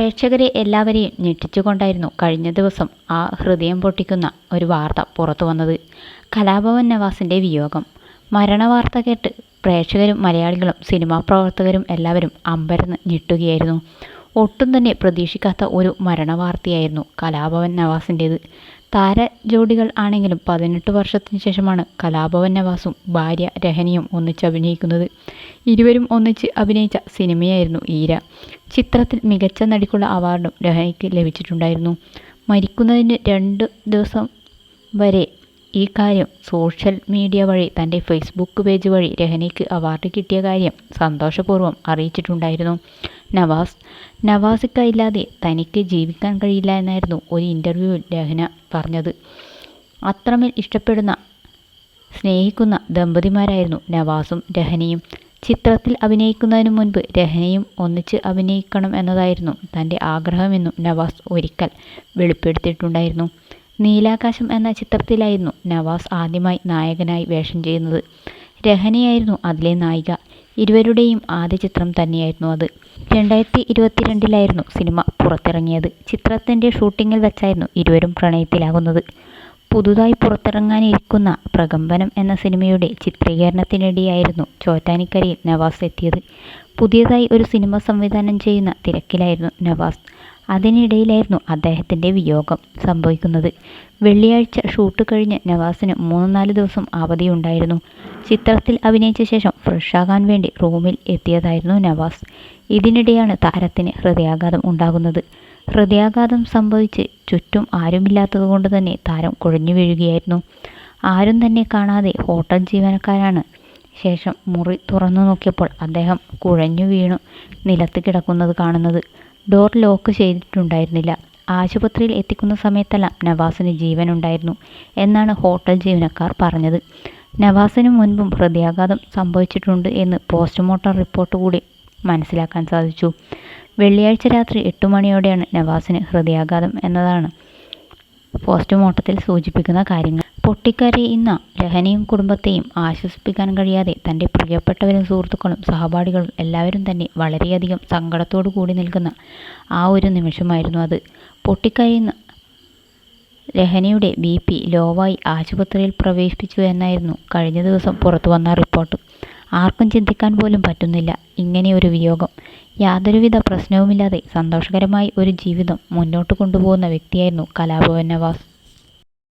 പ്രേക്ഷകരെ എല്ലാവരെയും ഞെട്ടിച്ചുകൊണ്ടായിരുന്നു കഴിഞ്ഞ ദിവസം ആ ഹൃദയം പൊട്ടിക്കുന്ന ഒരു വാർത്ത പുറത്തു വന്നത്. കലാഭവൻ നവാസിന്റെ വിയോഗം. മരണവാർത്ത കേട്ട് പ്രേക്ഷകരും മലയാളികളും സിനിമാ പ്രവർത്തകരും എല്ലാവരും അമ്പരന്ന് ഞെട്ടുകയായിരുന്നു. ഒട്ടും തന്നെ പ്രതീക്ഷിക്കാത്ത ഒരു മരണവാർത്തയായിരുന്നു കലാഭവൻ നവാസിന്റേത്. താരജോഡികൾ ആണെങ്കിലും പതിനെട്ട് വർഷത്തിന് ശേഷമാണ് കലാഭവൻ നവാസും ഭാര്യ രഹനിയും ഒന്നിച്ച് അഭിനയിക്കുന്നത്. ഇരുവരും ഒന്നിച്ച് അഭിനയിച്ച സിനിമയായിരുന്നു ഈര. ചിത്രത്തിൽ മികച്ച നടിക്കുള്ള അവാർഡും രഹനിക്ക് ലഭിച്ചിട്ടുണ്ടായിരുന്നു. മരിക്കുന്നതിന് രണ്ട് ദിവസം വരെ ഈ കാര്യം സോഷ്യൽ മീഡിയ വഴി തന്റെ ഫേസ്ബുക്ക് പേജ് വഴി രഹനയ്ക്ക് അവാർഡ് കിട്ടിയ കാര്യം സന്തോഷപൂർവം അറിയിച്ചിട്ടുണ്ടായിരുന്നു. നവാസ് നവാസിക്ക ഇല്ലാതെ തനിക്ക് ജീവിക്കാൻ കഴിയില്ല എന്നായിരുന്നു ഒരു ഇന്റർവ്യൂവിൽ രഹന പറഞ്ഞത്. അത്രമേൽ ഇഷ്ടപ്പെടുന്ന സ്നേഹിക്കുന്ന ദമ്പതിമാരായിരുന്നു നവാസും രഹനയും. ചിത്രത്തിൽ അഭിനയിക്കുന്നതിന് മുൻപ് രഹനയും ഒന്നിച്ച് അഭിനയിക്കണം എന്നതായിരുന്നു തന്റെ ആഗ്രഹമെന്നും നവാസ് ഒരിക്കൽ വെളിപ്പെടുത്തിയിട്ടുണ്ടായിരുന്നു. നീലാകാശം എന്ന ചിത്രത്തിലായിരുന്നു നവാസ് ആദ്യമായി നായകനായി വേഷം ചെയ്യുന്നത്. രഹനയായിരുന്നു അതിലെ നായിക. ഇരുവരുടെയും ആദ്യ ചിത്രം തന്നെയായിരുന്നു അത്. രണ്ടായിരത്തി ഇരുപത്തിരണ്ടിലായിരുന്നു സിനിമ പുറത്തിറങ്ങിയത്. ചിത്രത്തിന്റെ ഷൂട്ടിങ്ങിൽ വെച്ചായിരുന്നു ഇരുവരും പ്രണയത്തിലാകുന്നത്. പുതുതായി പുറത്തിറങ്ങാനിരിക്കുന്ന പ്രകമ്പനം എന്ന സിനിമയുടെ ചിത്രീകരണത്തിനിടെയായിരുന്നു ചോറ്റാനിക്കരയിൽ നവാസ് എത്തിയത്. പുതിയതായി ഒരു സിനിമ സംവിധാനം ചെയ്യുന്ന തിരക്കിലായിരുന്നു നവാസ്. അതിനിടയിലായിരുന്നു അദ്ദേഹത്തിന്റെ വിയോഗം സംഭവിക്കുന്നത്. വെള്ളിയാഴ്ച ഷൂട്ട് കഴിഞ്ഞ് നവാസിന് മൂന്ന് നാല് ദിവസം അവധിയുണ്ടായിരുന്നു. ചിത്രത്തിൽ അഭിനയിച്ച ശേഷം ഫ്രഷാകാൻ വേണ്ടി റൂമിൽ എത്തിയതായിരുന്നു നവാസ്. ഇതിനിടെയാണ് താരത്തിന് ഹൃദയാഘാതം ഉണ്ടാകുന്നത്. ഹൃദയാഘാതം സംഭവിച്ച് ചുറ്റും ആരുമില്ലാത്തതുകൊണ്ട് തന്നെ താരം കുഴഞ്ഞു വീഴുകയായിരുന്നു. ആരും തന്നെ കാണാതെ ഹോട്ടൽ ജീവനക്കാരാണ്. ശേഷം മുറി തുറന്നു നോക്കിയപ്പോൾ അദ്ദേഹം കുഴഞ്ഞു വീണു നിലത്ത് കിടക്കുന്നത് കാണുന്നത്. ഡോർ ലോക്ക് ചെയ്തിട്ടുണ്ടായിരുന്നില്ല. ആശുപത്രിയിൽ എത്തിക്കുന്ന സമയത്തെല്ലാം നവാസിന് ജീവനുണ്ടായിരുന്നു എന്നാണ് ഹോട്ടൽ ജീവനക്കാർ പറഞ്ഞത്. നവാസിന് മുൻപും ഹൃദയാഘാതം സംഭവിച്ചിട്ടുണ്ട് എന്ന് പോസ്റ്റ്മോർട്ടം റിപ്പോർട്ട് കൂടി മനസ്സിലാക്കാൻ സാധിച്ചു. വെള്ളിയാഴ്ച രാത്രി എട്ട് മണിയോടെയാണ് നവാസിന് ഹൃദയാഘാതം എന്നതാണ് പോസ്റ്റ്മോർട്ടത്തിൽ സൂചിപ്പിക്കുന്ന കാര്യങ്ങൾ. പൊട്ടിക്കരയുന്ന രഹനയും കുടുംബത്തെയും ആശ്വസിപ്പിക്കാൻ കഴിയാതെ തന്റെ പ്രിയപ്പെട്ടവരും സുഹൃത്തുക്കളും സഹപാഠികളും എല്ലാവരും തന്നെ വളരെയധികം സങ്കടത്തോടു കൂടി നിൽക്കുന്ന ആ ഒരു നിമിഷമായിരുന്നു അത്. പൊട്ടിക്കരയുന്ന രഹനയുടെ ബി പി ലോവായി ആശുപത്രിയിൽ പ്രവേശിപ്പിച്ചു എന്നായിരുന്നു കഴിഞ്ഞ ദിവസം പുറത്തു വന്ന റിപ്പോർട്ട്. ആർക്കും ചിന്തിക്കാൻ പോലും പറ്റുന്നില്ല. ഇങ്ങനെ ഒരു വിയോഗം. യാതൊരുവിധ പ്രശ്നവുമില്ലാതെ സന്തോഷകരമായി ഒരു ജീവിതം മുന്നോട്ട് കൊണ്ടുപോകുന്ന വ്യക്തിയായിരുന്നു കലാഭവൻ നവാസ്.